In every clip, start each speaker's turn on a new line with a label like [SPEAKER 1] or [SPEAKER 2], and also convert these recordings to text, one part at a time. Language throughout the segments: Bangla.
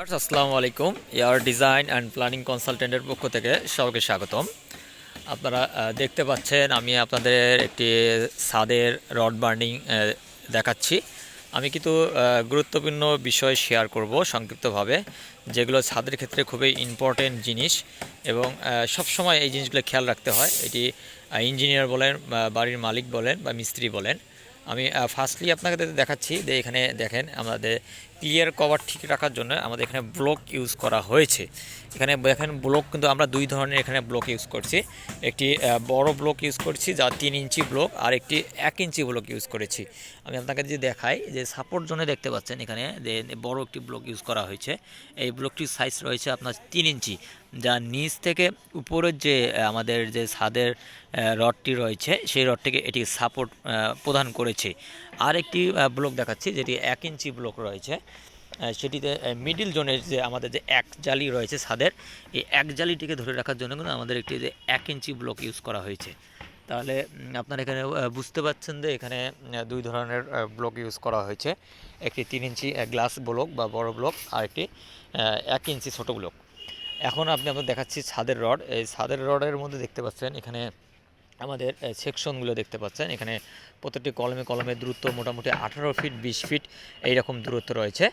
[SPEAKER 1] আসসালামু আলাইকুম। ইয়ার ডিজাইন অ্যান্ড প্ল্যানিং কনসালটেন্টের পক্ষ থেকে সবাইকে স্বাগতম। আপনারা দেখতে পাচ্ছেন, আমি আপনাদের একটি ছাদের রড বার্নিং দেখাচ্ছি। আমি কিন্তু গুরুত্বপূর্ণ বিষয় শেয়ার করব সংক্ষিপ্তভাবে, যেগুলো ছাদের ক্ষেত্রে খুবই ইম্পর্টেন্ট জিনিস এবং সব সময় এই জিনিসগুলো খেয়াল রাখতে হয়। এটি ইঞ্জিনিয়ার বলেন বাড়ির মালিক বলেন বা মিস্ত্রি বলেন। আমি ফার্স্টলি আপনাকে দেখাচ্ছি, যে এখানে দেখেন আমাদের ক্লিয়ার কভার ঠিক রাখার জন্য আমাদের এখানে ব্লক ইউজ করা হয়েছে। এখানে দেখেন ব্লক কিন্তু আমরা দুই ধরনের এখানে ব্লক ইউজ করছি। একটি বড় ব্লক ইউজ করছি, যা তিন ইঞ্চি ব্লক আর একটি এক ইঞ্চি ব্লক ইউজ করেছি। আমি আপনাকে যদি দেখাই, যে সাপোর্ট জোনে দেখতে পাচ্ছেন এখানে, যে বড় একটি ব্লক ইউজ করা হয়েছে। এই ব্লকটির সাইজ রয়েছে আপনার তিন ইঞ্চি। যা নিচ থেকে উপরের যে আমাদের যে ছাদের রডটি রয়েছে, সেই রডটিকে এটি সাপোর্ট প্রদান করেছে। আর একটি ব্লক দেখাচ্ছি, যেটি এক ইঞ্চি ব্লক রয়েছে। সেটিতে মিডিল জোনের যে আমাদের যে এক জালি রয়েছে ছাদের, এই এক জালিটিকে ধরে রাখার জন্য কিন্তু আমাদের একটি যে এক ইঞ্চি ব্লক ইউজ করা হয়েছে। তাহলে আপনারা এখানে বুঝতে পারছেন যে এখানে দুই ধরনের ব্লক ইউজ করা হয়েছে। একটি তিন ইঞ্চি গ্লাস ব্লক বা বড় ব্লক আর একটি এক ইঞ্চি ছোটো ব্লক এখন আপনি আপনার দেখাচ্ছি ছাদের রড। এই ছাদের রডের মধ্যে দেখতে পাচ্ছেন, এখানে আমাদের সেকশনগুলো দেখতে পাচ্ছেন। এখানে প্রত্যেকটি কলমে কলমে দূরত্ব মোটামুটি আঠারো ফিট বিশ ফিট এইরকম দূরত্ব রয়েছে।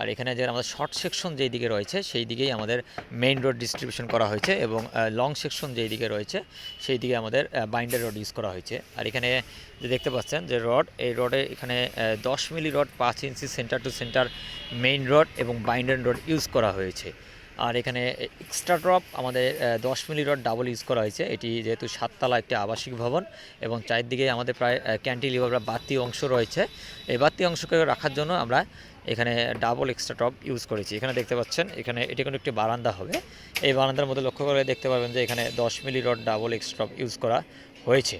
[SPEAKER 1] আর এখানে যে আমাদের শর্ট সেকশন যেই দিকে রয়েছে, সেই দিকেই আমাদের মেইন রোড ডিস্ট্রিবিউশন করা হয়েছে এবং লং সেকশন যেই দিকে রয়েছে, সেই দিকে আমাদের বাইন্ডার রড ইউজ করা হয়েছে। আর এখানে যে দেখতে পাচ্ছেন যে রড এই রডে এখানে দশ মিলি রড পাঁচ inch centre to centre main rod এবং বাইন্ডার রড ইউজ করা হয়েছে। আর এখানে এক্সট্রা ড্রপ আমাদের দশ মিলি রড ডাবল ইউজ করা হয়েছে। এটি যেহেতু সাততলা একটি আবাসিক ভবন এবং চারদিকে আমাদের প্রায় ক্যান্টিলিভার বা বাতি অংশ রয়েছে। এই বাতি অংশকে রাখার জন্য আমরা এখানে ডাবল এক্সট্রা টপ ইউজ করেছি। এখানে দেখতে পাচ্ছেন, এখানে এটি কোনো একটি বারান্দা হবে। এই বারান্দার মধ্যে লক্ষ্য করে দেখতে পাবেন যে এখানে দশ milli rod double extra use করা হয়েছে।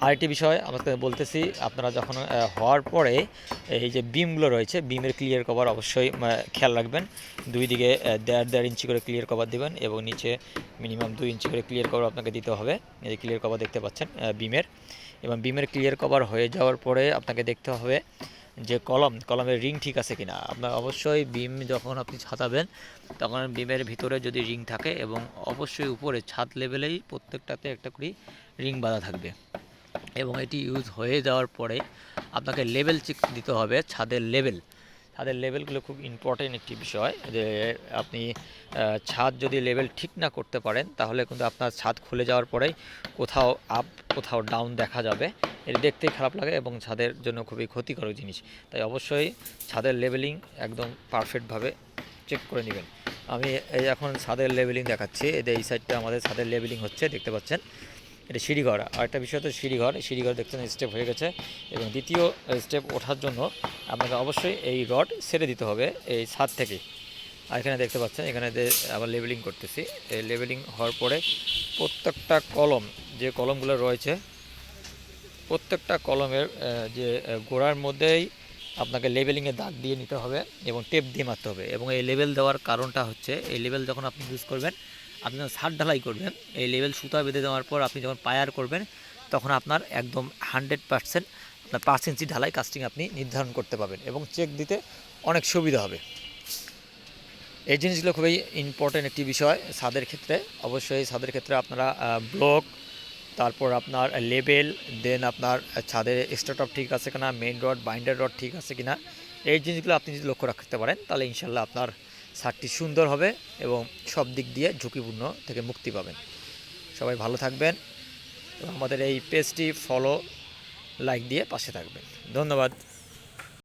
[SPEAKER 1] আরেকটি বিষয় আমাকে বলতেছি, আপনারা যখন হওয়ার পরে এই যে বিমগুলো রয়েছে, বিমের ক্লিয়ার কভার অবশ্যই খেয়াল রাখবেন। দুই দিকে দেড় দেড় ইঞ্চি করে ক্লিয়ার কভার দিবেন এবং নিচে মিনিমাম দুই ইঞ্চি করে ক্লিয়ার কভার আপনাকে দিতে হবে। এই যে ক্লিয়ার কভার দেখতে পাচ্ছেন বিমের। এবং বিমের ক্লিয়ার কভার হয়ে যাওয়ার পরে আপনাকে দেখতে হবে যে কলম, কলমের রিং ঠিক আছে কিনা। আপনার অবশ্যই বিম যখন আপনি ছাতাবেন তখন বিমের ভিতরে যদি রিং থাকে এবং অবশ্যই উপরে ছাদ লেভেলেই প্রত্যেকটাতে একটা করে রিং বাঁধা থাকবে। এবং এটি ইউজ হয়ে যাওয়ার পরে আপনাকে লেভেল চেক দিতে হবে ছাদের লেভেল ছাদের লেভেলগুলো খুব ইম্পর্টেন্ট একটি বিষয় যে আপনি ছাদ যদি লেভেল ঠিক না করতে পারেন, তাহলে কিন্তু আপনার ছাদ খুলে যাওয়ার পরেই কোথাও আপ কোথাও ডাউন দেখা যাবে। এটি দেখতেই খারাপ লাগে এবং ছাদের জন্য খুবই ক্ষতিকর জিনিস। তাই অবশ্যই ছাদের লেভেলিং একদম পারফেক্টভাবে চেক করে নেবেন। আমি এই এখন ছাদের লেভেলিং দেখাচ্ছি। এই সাইডটা আমাদের ছাদের লেভেলিং হচ্ছে, দেখতে পাচ্ছেন? এটা সিঁড়িঘর। আর একটা বিষয় তো সিঁড়িঘর। সিঁড়িঘর দেখছেন স্টেপ হয়ে গেছে এবং দ্বিতীয় স্টেপ ওঠার জন্য আপনাকে অবশ্যই এই রড ছেড়ে দিতে হবে এই ছাদ থেকে। আর এখানে দেখতে পাচ্ছেন, এখানে যে আবার লেবেলিং করতেছি, এই লেবেলিং হওয়ার পরে প্রত্যেকটা কলম, যে কলমগুলো রয়েছে, প্রত্যেকটা কলমের যে গোড়ার মধ্যেই আপনাকে লেবেলিংয়ে দাগ দিয়ে নিতে হবে এবং টেপ দিয়ে মারতে হবে এবং এই লেবেল দেওয়ার কারণটা হচ্ছে, এই লেবেল যখন আপনি ইউজ করবেন, আপনি যখন ছাদ ঢালাই করবেন, এই লেবেল সুতা বেঁধে দেওয়ার পর আপনি যখন পায়ার করবেন, তখন আপনার একদম হান্ড্রেড পার্সেন্ট আপনার পাঁচ ইঞ্চি ঢালাই কাস্টিং আপনি নির্ধারণ করতে পারবেন এবং চেক দিতে অনেক সুবিধা হবে। এই জিনিসগুলো খুবই ইম্পর্টেন্ট একটি বিষয়। ছাদের ক্ষেত্রে, অবশ্যই ছাদের ক্ষেত্রে আপনারা ব্লক তারপর আপনার লেবেল দেন আপনার ছাদের স্টার্টআপ ঠিক আছে কিনা মেন রড বাইন্ডার রড ঠিক আছে কিনা, এই জিনিসগুলো আপনি যদি লক্ষ্য রাখতে পারেন, তাহলে ইনশাল্লাহ আপনার ছাদটি সুন্দর হবে এবং সব দিক দিয়ে ঝুঁকিপূর্ণ থেকে মুক্তি পাবেন। সবাই ভালো থাকবেন আমাদের এই পেজটি ফলো লাইক দিয়ে পাশে থাকবেন। ধন্যবাদ।